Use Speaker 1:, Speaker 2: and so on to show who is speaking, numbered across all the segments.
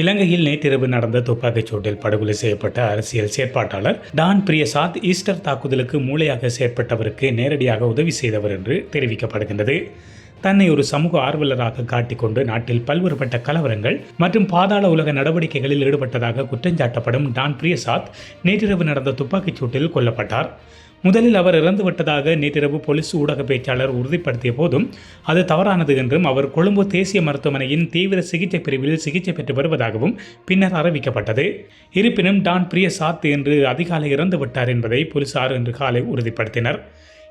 Speaker 1: இலங்கையில் நேற்றிரவு நடந்த துப்பாக்கிச் சூட்டில் படுகொலை செய்யப்பட்ட அரசியல் செயற்பாட்டாளர் டான் பிரியசாத் ஈஸ்டர் தாக்குதலுக்கு மூளையாக செயற்பட்டவருக்கு நேரடியாக உதவி செய்தவர் என்று தெரிவிக்கப்படுகின்றது. தன்னை ஒரு சமூக ஆர்வலராக காட்டிக்கொண்டு நாட்டில் பல்வேறுபட்ட கலவரங்கள் மற்றும் பாதாள உலக நடவடிக்கைகளில் ஈடுபட்டதாக குற்றஞ்சாட்டப்படும் டான் பிரியசாத் நேற்றிரவு நடந்த துப்பாக்கிச் சூட்டில் கொல்லப்பட்டார். முதலில் அவர் இறந்துவிட்டதாக நேற்றிரவு போலீஸ் ஊடக பேச்சாளர் உறுதிப்படுத்திய போதும் அது தவறானது என்றும் அவர் கொழும்பு தேசிய மருத்துவமனையின் தீவிர சிகிச்சை பிரிவில் சிகிச்சை பெற்று வருவதாகவும் பின்னர் அறிவிக்கப்பட்டது. இருப்பினும் டான் பிரியசாத் என்று அதிகாலை இறந்துவிட்டார் என்பதை போலீசார் இன்று காலை உறுதிப்படுத்தினர்.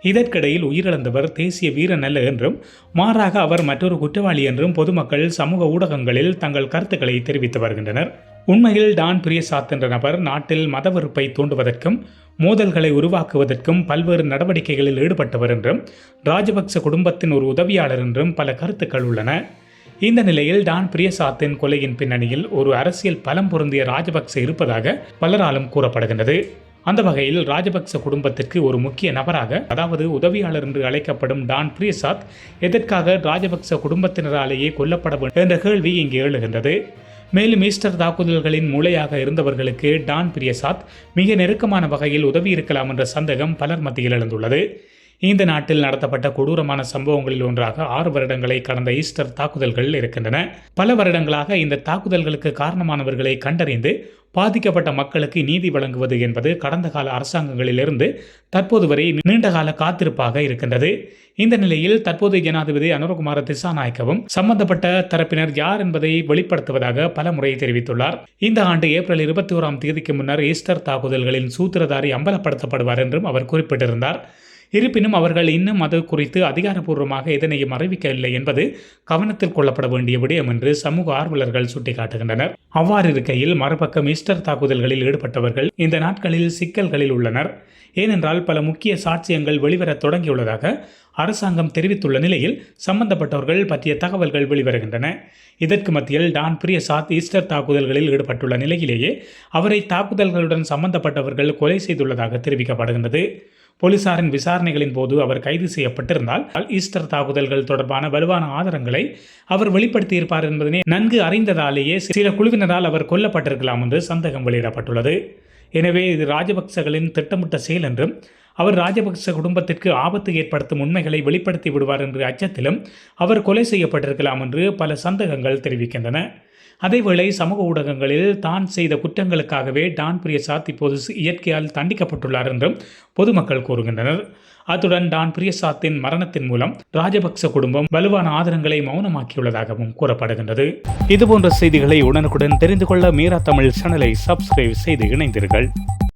Speaker 1: இதற்கிடையில் உயிரிழந்தவர் தேசிய வீரன் அல்ல என்றும் மாறாக அவர் மற்றொரு குற்றவாளி என்றும் பொதுமக்கள் சமூக ஊடகங்களில் தங்கள் கருத்துக்களை தெரிவித்து வருகின்றனர். உண்மையில் டான் பிரியசாத் என்ற நபர் நாட்டில் மத வெறுப்பை தூண்டுவதற்கும் மோதல்களை உருவாக்குவதற்கும் பல்வேறு நடவடிக்கைகளில் ஈடுபட்டவர் என்றும் ராஜபக்ச குடும்பத்தின் ஒரு உதவியாளர் என்றும் பல கருத்துக்கள் உள்ளன. இந்த நிலையில் டான் பிரியசாத்தின் கொலையின் பின்னணியில் ஒரு அரசியல் பலம் பொருந்திய ராஜபக்ச இருப்பதாக பலராலும் கூறப்படுகின்றது. அந்த வகையில் ராஜபக்ச குடும்பத்திற்கு ஒரு முக்கிய நபராக அதாவது உதவியாளர் என்று அழைக்கப்படும் டான் பிரியசாத் எதற்காக ராஜபக்ச குடும்பத்தினராலேயே கொல்லப்பட வேண்டும் என்ற கேள்வி இங்கு எழுகின்றது. மேலும் ஈஸ்டர் தாக்குதல்களின் மூளையாக இருந்தவர்களுக்கு டான் பிரியசாத் மிக நெருக்கமான வகையில் உதவி இருக்கலாம் என்ற சந்தேகம் பலர் மத்தியில் எழுந்துள்ளது. இந்த நாட்டில் நடத்தப்பட்ட கொடூரமான சம்பவங்களில் ஒன்றாக ஆறு வருடங்களை கடந்த ஈஸ்டர் தாக்குதல்கள் இருக்கின்றன. பல வருடங்களாக இந்த தாக்குதல்களுக்கு காரணமானவர்களை கண்டறிந்து பாதிக்கப்பட்ட மக்களுக்கு நீதி வழங்குவது என்பது கடந்த கால அரசாங்கங்களிலிருந்து தற்போது வரை நீண்டகால காத்திருப்பாக இருக்கின்றது. இந்த நிலையில் தற்போது ஜனாதிபதி அனுரகுமார திசாநாயக்கவும் சம்பந்தப்பட்ட தரப்பினர் யார் என்பதை வெளிப்படுத்துவதாக பல முறை தெரிவித்துள்ளார். இந்த ஆண்டு ஏப்ரல் இருபத்தி ஓராம் தேதிக்கு முன்னர் ஈஸ்டர் தாக்குதல்களின் சூத்திரதாரி அம்பலப்படுத்தப்படுவார் என்றும் அவர் குறிப்பிட்டிருந்தார். இருப்பினும் அவர்கள் இன்னும் அது குறித்து அதிகாரப்பூர்வமாக எதனையும் அறிவிக்கவில்லை என்பது கவனத்தில் கொள்ளப்பட வேண்டிய விடயம் என்று சமூக ஆர்வலர்கள் சுட்டிக்காட்டுகின்றனர். அவ்வாறு இருக்கையில் மறுபக்கம் ஈஸ்டர் தாக்குதல்களில் ஈடுபட்டவர்கள் இந்த நாட்களில் சிக்கல்களில் உள்ளனர். ஏனென்றால் பல முக்கிய சாட்சியங்கள் வெளிவரத் தொடங்கியுள்ளதாக அரசாங்கம் தெரிவித்துள்ள நிலையில் சம்பந்தப்பட்டவர்கள் பற்றிய தகவல்கள் வெளிவருகின்றன. இதற்கு மத்தியில் டான் பிரியசாத் ஈஸ்டர் தாக்குதல்களில் ஈடுபட்டுள்ள நிலையிலேயே அவரை தாக்குதல்களுடன் சம்பந்தப்பட்டவர்கள் கொலை செய்துள்ளதாக தெரிவிக்கப்படுகின்றது. போலீசாரின் விசாரணைகளின் போது அவர் கைது செய்யப்பட்டிருந்தால் ஈஸ்டர் தாக்குதல்கள் தொடர்பான வலுவான ஆதாரங்களை அவர் வெளிப்படுத்தியிருப்பார் என்பதனை நன்கு அறிந்ததாலேயே சில குழுவினரால் அவர் கொல்லப்பட்டிருக்கலாம் என்று சந்தேகம் வெளியிடப்பட்டுள்ளது. எனவே இது ராஜபக்சகளின் திட்டமிட்ட செயல் என்றும் அவர் ராஜபக்ச குடும்பத்திற்கு ஆபத்து ஏற்படுத்தும் உண்மைகளை வெளிப்படுத்தி விடுவார் என்ற அச்சத்திலும் அவர் கொலை செய்யப்பட்டிருக்கலாம் என்று பல சந்தேகங்கள் தெரிவிக்கின்றன. அதேவேளை சமூக ஊடகங்களில் தான் செய்த குற்றங்களுக்காகவே டான் பிரியசாத் இப்போது இயற்கையால் தண்டிக்கப்பட்டுள்ளார் என்றும் பொதுமக்கள் கூறுகின்றனர். அத்துடன் டான் பிரியசாத்தின் மரணத்தின் மூலம் ராஜபக்ச குடும்பம் வலுவான ஆதரங்களை மௌனமாக்கியுள்ளதாகவும் கூறப்படுகின்றது. இதுபோன்ற செய்திகளை உடனுக்குடன் தெரிந்து கொள்ள மீரா தமிழ் சேனலை சப்ஸ்கிரைப் செய்து இணைந்தீர்கள்